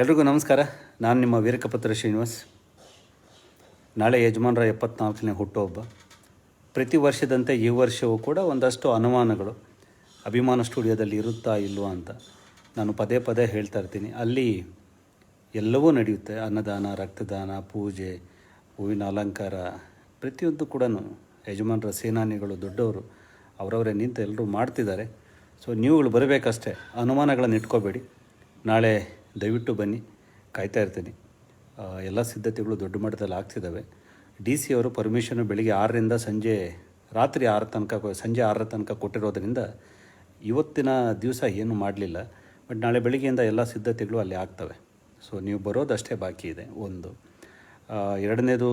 ಎಲ್ರಿಗೂ ನಮಸ್ಕಾರ. ನಾನು ನಿಮ್ಮ ವೀರಕಪತ್ರ ಶ್ರೀನಿವಾಸ್. ನಾಳೆ ಯಜಮಾನರ ಎಪ್ಪತ್ನಾಲ್ಕನೇ ಹುಟ್ಟುಹಬ್ಬ. ಪ್ರತಿ ವರ್ಷದಂತೆ ಈ ವರ್ಷವೂ ಕೂಡ ಒಂದಷ್ಟು ಅನುಮಾನಗಳು ಅಭಿಮಾನ ಸ್ಟುಡಿಯೋದಲ್ಲಿ ಇರುತ್ತಾ ಇಲ್ವಾ ಅಂತ ನಾನು ಪದೇ ಪದೇ ಹೇಳ್ತಾ ಇರ್ತೀನಿ. ಅಲ್ಲಿ ಎಲ್ಲವೂ ನಡೆಯುತ್ತೆ. ಅನ್ನದಾನ, ರಕ್ತದಾನ, ಪೂಜೆ, ಹೂವಿನ ಅಲಂಕಾರ. ಪ್ರತಿಯೊಂದು ಕೂಡ ಯಜಮಾನರ ಸೇನಾನಿಗಳು ದೊಡ್ಡವರು ಅವರವರೇ ನಿಂತು ಎಲ್ಲರೂ ಮಾಡ್ತಿದ್ದಾರೆ. ಸೊ ನೀವುಗಳು ಬರಬೇಕಷ್ಟೇ. ಅನುಮಾನಗಳನ್ನು ಇಟ್ಕೋಬೇಡಿ. ನಾಳೆ ದಯವಿಟ್ಟು ಬನ್ನಿ. ಕಾಯ್ತಾ ಇರ್ತೀನಿ. ಎಲ್ಲ ಸಿದ್ಧತೆಗಳು ದೊಡ್ಡ ಮಟ್ಟದಲ್ಲಿ ಆಗ್ತಿದ್ದಾವೆ ಡಿ ಸಿ ಅವರು ಪರ್ಮಿಷನ್ ಬೆಳಿಗ್ಗೆ ಆರರಿಂದ ಸಂಜೆ, ರಾತ್ರಿ ಆರು ತನಕ, ಸಂಜೆ ಆರರ ತನಕ ಕೊಟ್ಟಿರೋದರಿಂದ ಇವತ್ತಿನ ದಿವಸ ಏನು ಮಾಡಲಿಲ್ಲ. ಬಟ್ ನಾಳೆ ಬೆಳಿಗ್ಗೆಯಿಂದ ಎಲ್ಲ ಸಿದ್ಧತೆಗಳು ಅಲ್ಲಿ ಆಗ್ತವೆ. ಸೊ ನೀವು ಬರೋದಷ್ಟೇ ಬಾಕಿ ಇದೆ, ಒಂದು. ಎರಡನೇದು,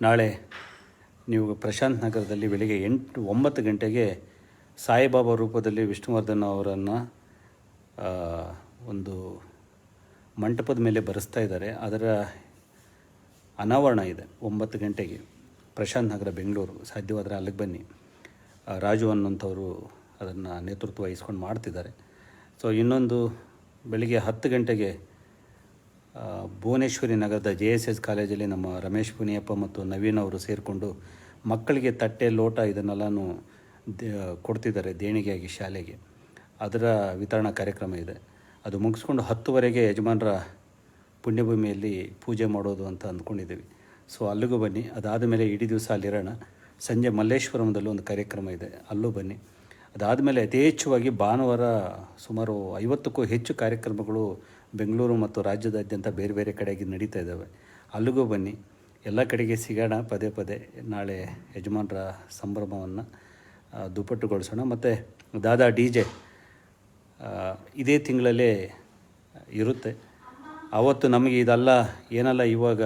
ನಾಳೆ ನೀವು ಪ್ರಶಾಂತ್ ನಗರದಲ್ಲಿ ಬೆಳಿಗ್ಗೆ ಎಂಟು, ಒಂಬತ್ತು ಗಂಟೆಗೆ ಸಾಯಿಬಾಬಾ ರೂಪದಲ್ಲಿ ವಿಷ್ಣುವರ್ಧನ್ ಅವರನ್ನು ಒಂದು ಮಂಟಪದ ಮೇಲೆ ಬರೆಸ್ತಾ ಇದ್ದಾರೆ. ಅದರ ಅನಾವರಣ ಇದೆ. ಒಂಬತ್ತು ಗಂಟೆಗೆ ಪ್ರಶಾಂತ್ ನಗರ, ಬೆಂಗಳೂರು. ಸಾಧ್ಯವಾದರೆ ಅಲ್ಲಿಗೆ ಬನ್ನಿ. ರಾಜು ಅನ್ನೋಂಥವರು ಅದನ್ನು ನೇತೃತ್ವ ವಹಿಸ್ಕೊಂಡು ಮಾಡ್ತಿದ್ದಾರೆ. ಸೊ ಇನ್ನೊಂದು ಬೆಳಿಗ್ಗೆ ಹತ್ತು ಗಂಟೆಗೆ ಭುವನೇಶ್ವರಿ ನಗರದ ಜೆ ಎಸ್ ಎಸ್ ಕಾಲೇಜಲ್ಲಿ ನಮ್ಮ ರಮೇಶ್ ಪುನಿಯಪ್ಪ ಮತ್ತು ನವೀನ್ ಅವರು ಸೇರಿಕೊಂಡು ಮಕ್ಕಳಿಗೆ ತಟ್ಟೆ, ಲೋಟ ಇದನ್ನೆಲ್ಲನೂ ಕೊಡ್ತಿದ್ದಾರೆ ದೇಣಿಗೆಯಾಗಿ ಶಾಲೆಗೆ. ಅದರ ವಿತರಣಾ ಕಾರ್ಯಕ್ರಮ ಇದೆ. ಅದು ಮುಗಿಸ್ಕೊಂಡು ಹತ್ತುವರೆಗೆ ಯಜಮಾನರ ಪುಣ್ಯಭೂಮಿಯಲ್ಲಿ ಪೂಜೆ ಮಾಡೋದು ಅಂತ ಅಂದ್ಕೊಂಡಿದ್ದೀವಿ. ಸೊ ಅಲ್ಲಿಗೂ ಬನ್ನಿ. ಅದಾದ ಮೇಲೆ ಇಡೀ ದಿವಸ ಅಲ್ಲಿರೋಣ. ಸಂಜೆ ಮಲ್ಲೇಶ್ವರಂದಲ್ಲೂ ಒಂದು ಕಾರ್ಯಕ್ರಮ ಇದೆ. ಅಲ್ಲೂ ಬನ್ನಿ. ಅದಾದಮೇಲೆ ಯಥೇಚ್ಛವಾಗಿ ಭಾನುವಾರ ಸುಮಾರು ಐವತ್ತಕ್ಕೂ ಹೆಚ್ಚು ಕಾರ್ಯಕ್ರಮಗಳು ಬೆಂಗಳೂರು ಮತ್ತು ರಾಜ್ಯದಾದ್ಯಂತ ಬೇರೆ ಬೇರೆ ಕಡೆಗೆ ನಡೀತಾ ಇದ್ದಾವೆ. ಅಲ್ಲಿಗೂ ಬನ್ನಿ. ಎಲ್ಲ ಕಡೆಗೆ ಸಿಗೋಣ ಪದೇ ಪದೇ. ನಾಳೆ ಯಜಮಾನರ ಸಂಭ್ರಮವನ್ನು ದುಪ್ಪಟ್ಟುಗೊಳಿಸೋಣ. ಮತ್ತು ದಾದಾ ಡಿ ಜೆ ಇದೇ ತಿಂಗಳಲ್ಲೇ ಇರುತ್ತೆ. ಆವತ್ತು ನಮಗೆ ಇದೆಲ್ಲ, ಏನಲ್ಲ, ಇವಾಗ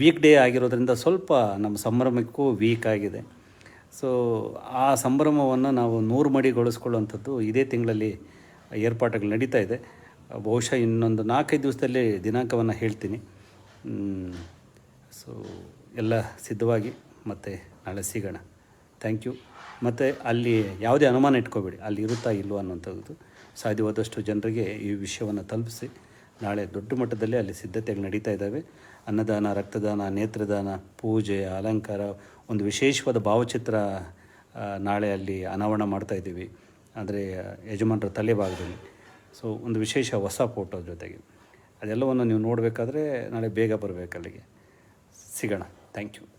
ವೀಕ್ ಡೇ ಆಗಿರೋದ್ರಿಂದ ಸ್ವಲ್ಪ ನಮ್ಮ ಸಂಭ್ರಮಕ್ಕೂ ವೀಕ್ ಆಗಿದೆ. ಸೊ ಆ ಸಂಭ್ರಮವನ್ನು ನಾವು ನೂರು ಮಡಿಗೊಳಿಸ್ಕೊಳ್ಳುವಂಥದ್ದು ಇದೇ ತಿಂಗಳಲ್ಲಿ ಏರ್ಪಾಟುಗಳು ನಡೀತಾ ಇದೆ. ಬಹುಶಃ ಇನ್ನೊಂದು ನಾಲ್ಕೈದು ದಿವಸದಲ್ಲಿ ದಿನಾಂಕವನ್ನು ಹೇಳ್ತೀನಿ. ಸೊ ಎಲ್ಲ ಸಿದ್ಧವಾಗಿ ಮತ್ತೆ ನಾಳೆ ಸಿಗೋಣ. ಥ್ಯಾಂಕ್ ಯು ಮತ್ತು ಅಲ್ಲಿ ಯಾವುದೇ ಅನುಮಾನ ಇಟ್ಕೋಬೇಡಿ. ಅಲ್ಲಿ ಇರುತ್ತಾ ಇಲ್ಲವೋ ಅನ್ನೋಂಥದ್ದು ಸಾಧ್ಯವಾದಷ್ಟು ಜನರಿಗೆ ಈ ವಿಷಯವನ್ನು ತಲುಪಿಸಿ. ನಾಳೆ ದೊಡ್ಡ ಮಟ್ಟದಲ್ಲಿ ಅಲ್ಲಿ ಸಿದ್ಧತೆಗಳು ನಡೀತಾ ಇದ್ದಾವೆ. ಅನ್ನದಾನ, ರಕ್ತದಾನ, ನೇತ್ರದಾನ, ಪೂಜೆ, ಅಲಂಕಾರ, ಒಂದು ವಿಶೇಷವಾದ ಭಾವಚಿತ್ರ ನಾಳೆ ಅಲ್ಲಿ ಅನಾವರಣ ಮಾಡ್ತಾ ಇದ್ದೀವಿ. ಅಂದರೆ ಯಜಮಾನರ ತಲೆಭಾಗದಲ್ಲಿ ಸೊ ಒಂದು ವಿಶೇಷ ಹೊಸ ಫೋಟೋ ಜೊತೆಗೆ. ಅದೆಲ್ಲವನ್ನು ನೀವು ನೋಡಬೇಕಾದ್ರೆ ನಾಳೆ ಬೇಗ ಬರಬೇಕು ಅಲ್ಲಿಗೆ. ಸಿಗೋಣ. Thank you